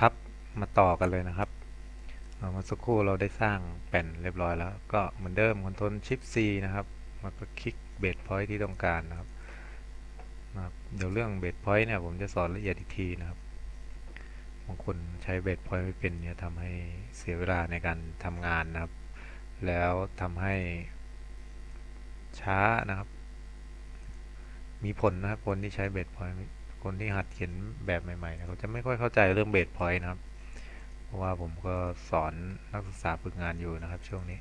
ครับมาต่อกันเลยนะครับเมื่อสักครู่เราได้สร้างแผ่นเรียบร้อยแล้ว ก็เหมือนเดิมคอนโทรลชิป C นะครับแล้วก็คลิกเบสพอยท์ที่ต้องการนะครับนะครับเดี๋ยวเรื่องเบสพอยท์เนี่ยผมจะสอนละเอียดอีกทีนะครับบางคนใช้เบสพอยท์ไม่เป็นเนี่ยทำให้เสียเวลาในการทำงานนะครับ แล้วทำให้ช้านะครับ มีผลนะครับคนที่ใช้เบสพอยต์ คนที่หัดเขียนแบบใหม่ๆเนี่ยเขาจะไม่ค่อยเข้าใจเรื่องเบสพอยต์นะครับ เพราะว่าผมก็สอนนักศึกษาฝึกงานอยู่นะครับ ช่วงนี้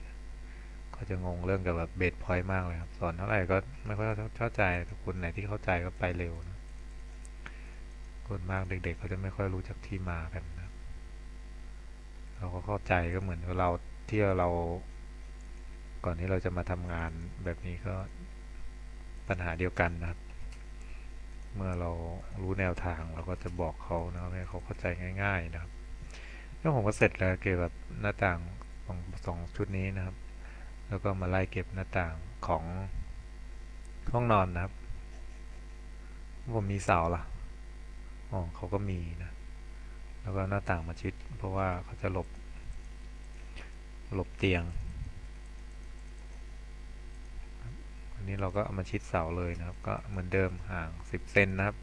ก็จะงงเรื่องเกี่ยวกับเบสพอยต์มากเลยครับ สอนเท่าไหร่ก็ไม่ค่อยเข้าใจแต่คนไหนที่เข้าใจก็ไปเร็วนะคนมากเด็ก ๆ เขาจะไม่ค่อยรู้จักที่มากันนะเราก็เข้าใจก็เหมือนเราที่เรา ก่อนที่เราจะมาทำงานแบบนี้ก็ปัญหาเดียวกันนะครับ เมื่อเรารู้แนวทางเราก็จะบอกเขานะครับให้เขาเข้าใจง่าย ๆนะครับแล้วผมก็เสร็จแล้วเกี่ยวกับหน้าต่างของสองชุดนี้นะครับ แล้วก็มาไล่เก็บหน้าต่างของห้องนอนนะครับ ผมมีเสาล่ะอ๋อเขาก็มีนะ แล้วก็หน้าต่างมาชิด เพราะว่าเขาจะหลบ หลบเตียง อันนี้เราก็เอามาชิดเสาเลยนะครับ ก็เหมือนเดิมห่าง 10เซนนะครับ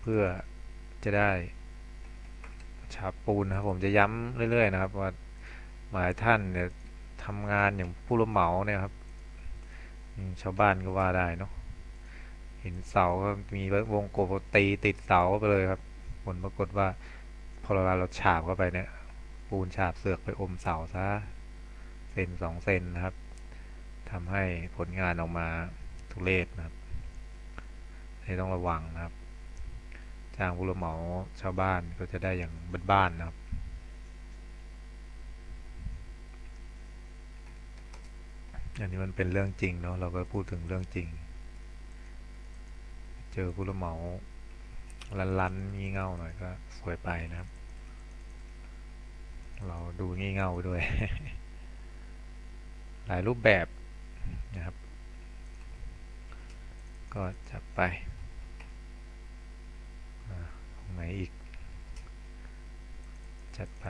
เพื่อจะได้ฉาบปูนนะครับผมจะย้ำเรื่อย ๆ นะครับ ว่าหมายท่านเนี่ยทำงานอย่างผู้รับเหมาเนี่ยครับชาวบ้านก็ว่าได้เนาะเห็นเสาก็มีวงกบตีติดเสาไปเลยครับ ผลปรากฏว่าพอเวลาเราฉาบเข้าไปเนี่ยปูนฉาบเสือกไปอมเสาซะเซนสองเซนนะครับ ทำให้ผลงานออกมาทุเรศนะครับต้องระวังนะครับจ้างผู้รับเหมาชาวบ้านก็จะได้อย่างบ้านๆนะครับอันนี้มันเป็นเรื่องจริงเนาะเราก็พูดถึงเรื่องจริง เจอผู้รับเหมาลันๆงี่เง่าหน่อยก็สวยไปนะครับ เราดูงี่เง่าด้วย หลายรูปแบบ นะครับ ก็จับไปตรงไหนอีก จัดไป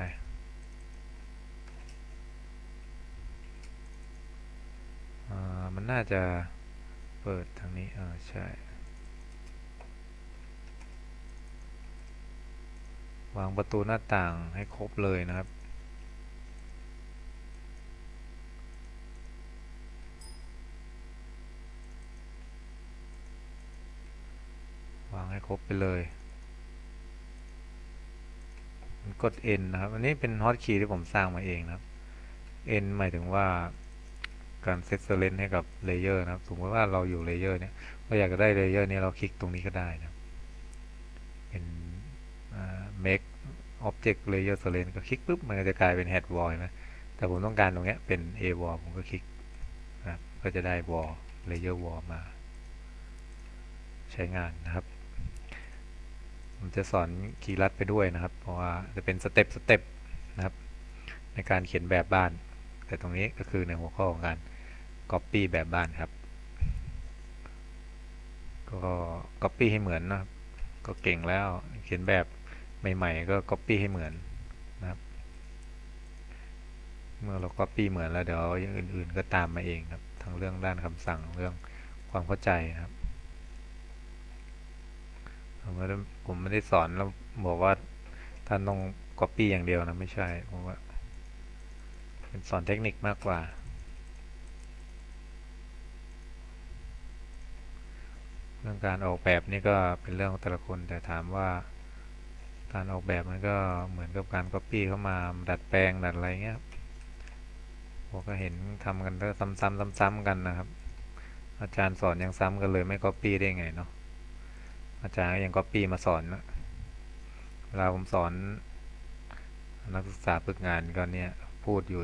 มันน่าจะเปิดทางนี้อ่าใช่ วางประตูหน้าต่างให้ครบเลยนะครับ วางให้ ครบไปเลยกด N นะครับ อันนี้เป็นฮอตคีย์ที่ผมสร้างมาเองนะครับ N หมายถึงว่าการเซตเซเลนให้กับเลเยอร์นะครับ สมมติว่าเราอยู่เลเยอร์เนี่ยเราอยากจะได้เลเยอร์นี้เราคลิกตรงนี้ก็ได้นะครับเป็น make object layer select ก็คลิกปุ๊บมันก็จะกลายเป็น head wall นะแต่ผมต้องการตรงเนี้ยเป็น a wall ผมก็คลิกนะครับก็จะได้ wall layer wall มา ใช้งานนะครับ ผมจะสอนคีย์ลัดไปด้วยนะครับ เพราะว่าจะเป็นสเต็ปสเต็ปนะครับในการเขียนแบบบ้าน แต่ตรงนี้ก็คือในหัวข้อของการ copy แบบบ้านครับ ก็ copy ให้เหมือนนะครับ ก็เก่งแล้วเขียนแบบใหม่ ๆ ก็ copy ให้เหมือนนะครับ เมื่อเรา copy เหมือนแล้วเดี๋ยวอย่างอื่น ๆ ก็ตามมาเองครับทั้งเรื่องด้านคำสั่งเรื่องความเข้าใจนะครับ ผมไม่ได้ผมไม่ได้สอนแล้วบอกว่าท่านต้อง copy อย่างเดียวนะไม่ใช่เพราะว่าเป็นสอนเทคนิคมากกว่า เรื่องการออกแบบนี่ก็เป็นเรื่องของแต่ละคนแต่ถามว่าการออกแบบมันก็เหมือนกับการ copy เข้ามาดัดแปลงดัดอะไรเงี้ยผมก็เห็นทำกันแล้วซ้ำๆซ้ำๆกันนะครับ อาจารย์สอนยังซ้ำกันเลยไม่ copy ได้ไงเนาะ อาจารย์ยัง copy มาสอนนะเวลาผมสอน นักศึกษาฝึกงานก็เนี่ย พูดอยู่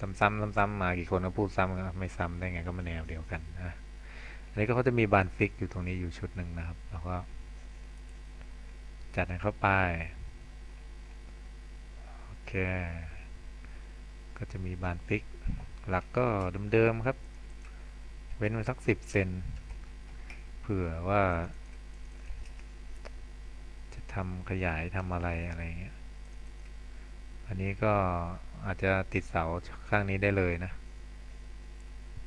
ซ้ำๆซ้ำๆมากี่คนก็พูดซ้ำไม่ซ้ำได้ไงก็มาแนวเดียวกันนะอันนี้ก็เขาจะมีบานฟิกอยู่ตรงนี้อยู่ชุดหนึ่งนะครับ แล้วก็ จัดให้เข้าไป โอเค ก็จะมีบานฟิก หลักก็เดิมๆครับ เว้นไว้สักสิบเซนเผื่อว่า ทำขยายทำอะไรอะไรเงี้ย อันนี้ก็อาจจะติดเสาข้างนี้ได้เลยนะ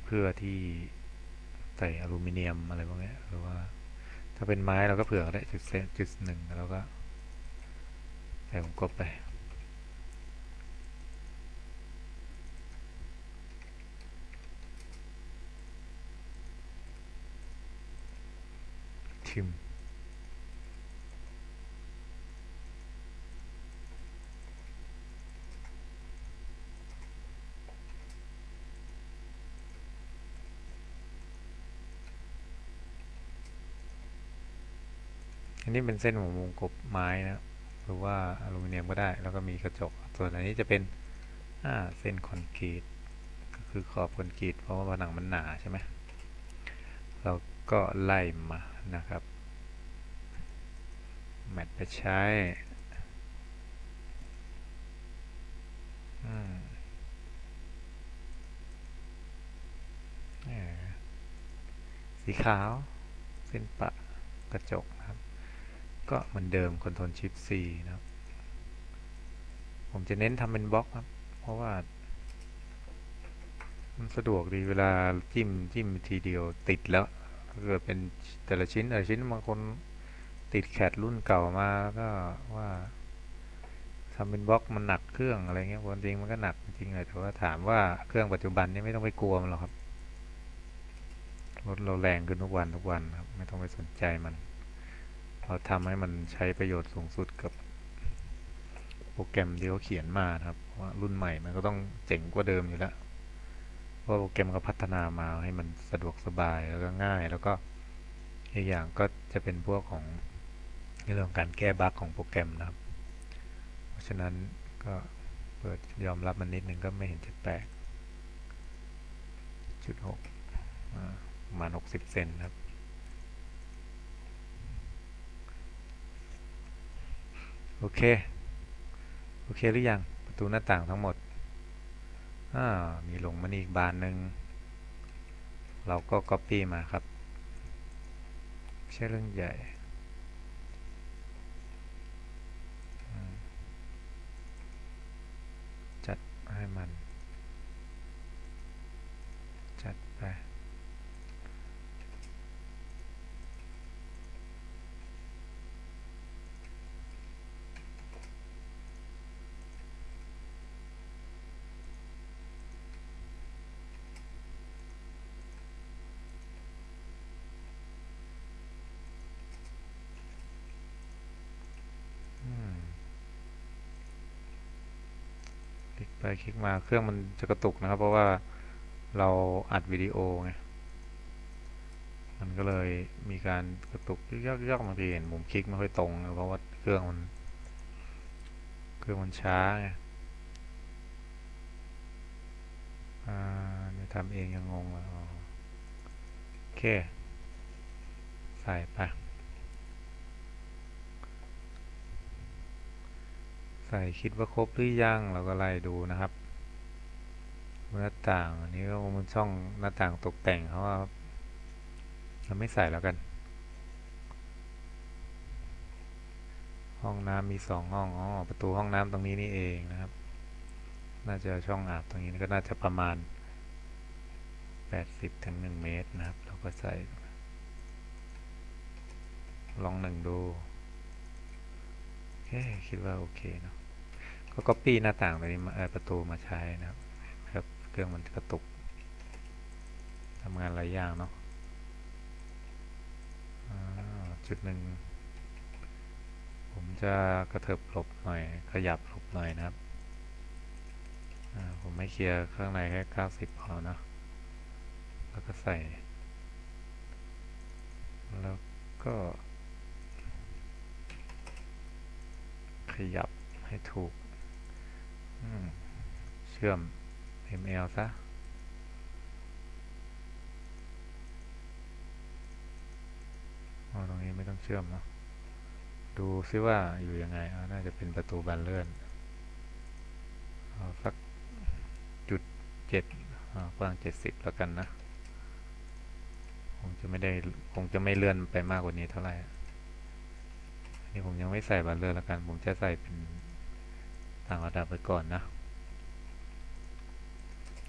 เพื่อที่ใส่อลูมิเนียมอะไรพวกนี้หรือว่า ถ้าเป็นไม้เราก็เผื่อได้จุดเซนจุดหนึ่งแล้วก็ใส่วงกบไปทิม อันนี้เป็นเส้นของวงกบไม้นะหรือว่าอลูมิเนียมก็ได้ แล้วก็มีกระจก ส่วนอันนี้จะเป็นเส้นคอนกรีตก็คือขอบคอนกรีตเพราะว่าผนังมันหนาใช่ไหมเราก็ไล่มานะครับแมทไปใช้สีขาว เส้นปะกระจก ก็เหมือนเดิมคอนโทรลชิป C นะครับ ผมจะเน้นทำเป็นบล็อกครับ เพราะว่า มันสะดวกดีเวลาจิ้มจิ้มทีเดียวติดแล้วเกิดเป็นแต่ละชิ้นแต่ละชิ้นบางคนติดแคดรุ่นเก่ามาก็ว่าทำเป็นบล็อกมันหนักเครื่องอะไรเงี้ยความจริงมันก็หนักจริงเลยแต่ว่าถามว่าเครื่องปัจจุบันนี้ไม่ต้องไปกลัวมันหรอกครับรถเราแรงขึ้นทุกวันทุกวันครับ ไม่ต้องไปสนใจมัน เราทำให้มันใช้ประโยชน์สูงสุดกับโปรแกรมที่เขาเขียนมาครับว่ารุ่นใหม่มันก็ต้องเจ๋งกว่าเดิมอยู่แล้วเพราะโปรแกรมก็พัฒนามาให้มันสะดวกสบายแล้วก็ง่าย แล้วก็อีกอย่างก็จะเป็นพวกของในเรื่องของการแก้บั๊กของโปรแกรมนะครับ เพราะฉะนั้นก็เปิดยอมรับมันนิดนึงก็ไม่เห็นจะแปลกจุดหกประมาณหกสิบเซนครับ โอเค โอเคหรือยังประตูหน้าต่างทั้งหมดอ่ามีหลงมานี่อีกบานหนึ่งเราก็ Copy มาครับไม่ใช่เรื่องใหญ่จัดให้มัน จัดไป อืมคลิก ไปคลิกมาเครื่องมันจะกระตุกนะครับ เพราะว่าเราอัดวิดีโอไงมันก็เลยมีการกระตุกยอกยกบางทีเห็นมุมคลิกไม่ค่อยตรงนะเพราะว่าเครื่องมันเครื่องมันช้าไงอ่าทำเองยังงงเลยอ๋อโอเค ใส่ไป ใส่คิดว่าครบหรือยังเราก็ไล่ดูนะครับหน้าต่างอันนี้ก็มันช่องหน้าต่างตกแต่งเขาว่าเราไม่ใส่แล้วกัน ห้องน้ำมีสองห้องอ๋อประตูห้องน้ำตรงนี้นี่เองนะครับ น่าจะช่องอาบตรงนี้ก็น่าจะประมาณ 80ถึง1เมตรนะครับ เราก็ใส่ ลองหนึ่งดู เค คิดว่าโอเคเนาะ ก็ copy หน้าต่างตัวนี้มาประตูมาใช้นะครับครับ เครื่องมันกระตุกทำงานหลายอย่างเนาะจุดหนึ่ง ผมจะกระเถิบหลบหน่อย ขยับหลบหน่อยนะครับ ผมไม่เคลียร์ข้างในแค่90พอนะ แล้วก็ใส่ แล้วก็ ยับให้ถูก เชื่อม ml ซะอ๋อตรงนี้ไม่ต้องเชื่อมเนาะดูซิว่าอยู่ยังไง น่าจะเป็นประตูบานเลื่อนเอาสักจุดเจ็ดกว้างเจ็ดสิบแล้วกันนะ คงจะไม่ได้ คงจะไม่เลื่อนไปมากกว่านี้เท่าไหร่ นนี้ผมยังไม่ใส่บัลเลอร์แล้วกัน ผมจะใส่เป็นต่างระดับไปก่อนนะ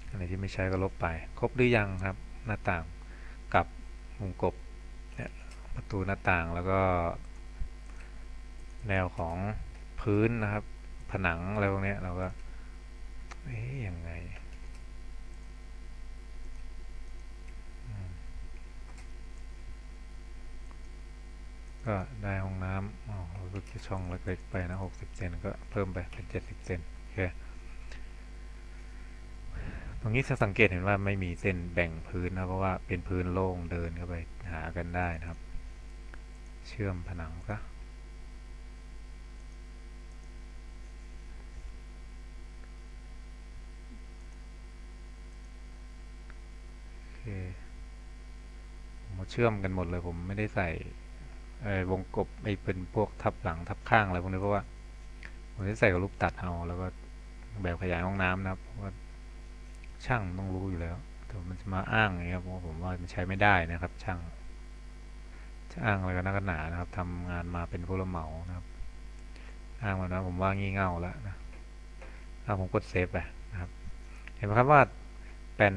อะไรที่ไม่ใช้ก็ลบไป ครบหรือยังครับ หน้าต่างกับมุมกบเนี่ยประตูหน้าต่างแล้วก็ แนวของพื้นนะครับ ผนังอะไรพวกนี้เราก็เอ๊ยยังไง ก็ได้ห้องน้ำรู้สึกจะช่องเล็กๆไปนะ60เซนก็เพิ่มไปเป็น70เซนโอเคตรงนี้จะสังเกตเห็นว่าไม่มีเส้นแบ่งพื้นนะเพราะว่าเป็นพื้นโล่งเดินเข้าไปหากันได้นะครับ เชื่อมผนังซะโอเคผมเชื่อมกันหมดเลยผมไม่ได้ใส่ วงกบไอ้เป็นพวกทับหลังทับข้างอะไรพวกนี้เพราะว่าผมจะใส่กับลูกตัดเอาแล้วก็แบบขยายห้องน้ำนะครับเพราะว่าช่างต้องรู้อยู่แล้วแต่มันจะมาอ้างอย่างเงี้ยครับเพราะผมว่ามันใช้ไม่ได้นะครับ ช่างจะอ้างอะไรกันนักกันหนานะครับทำงานมาเป็นผู้รับเหมานะครับ อ้างมานะผมว่างี่เง่าแล้วนะเอาผมกดเซฟไปนะครับ เห็นไหมครับว่าแปลน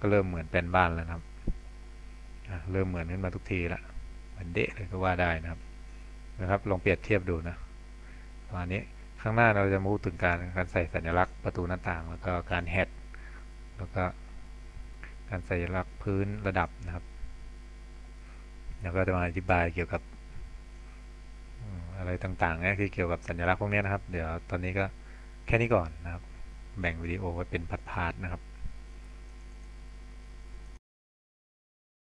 ก็เริ่มเหมือนแปลนบ้านแล้วนะครับเริ่มเหมือนขึ้นมาทุกทีและเห มือนเดะเลยก็ว่าได้นะครับนะครับลองเปรียบเทียบดูนะประมาณนี้ข้างหน้าเราจะมูถึงการการใส่สัญลักษณ์ประตูหน้าต่าง แล้วก็การแฮดแล้วก็การใส่สัญลักษณ์พื้นระดับนะครับ แล้วก็จะมาอธิบายเกี่ยวกับอะไรต่างๆเนี่ยที่เกี่ยวกับสัญลักษณ์พวกนี้นะครับ เดี๋ยวตอนนี้ก็แค่นี้ก่อนนะครับ แบ่งวิดีโอไว้เป็นพาร์ทๆนะครับ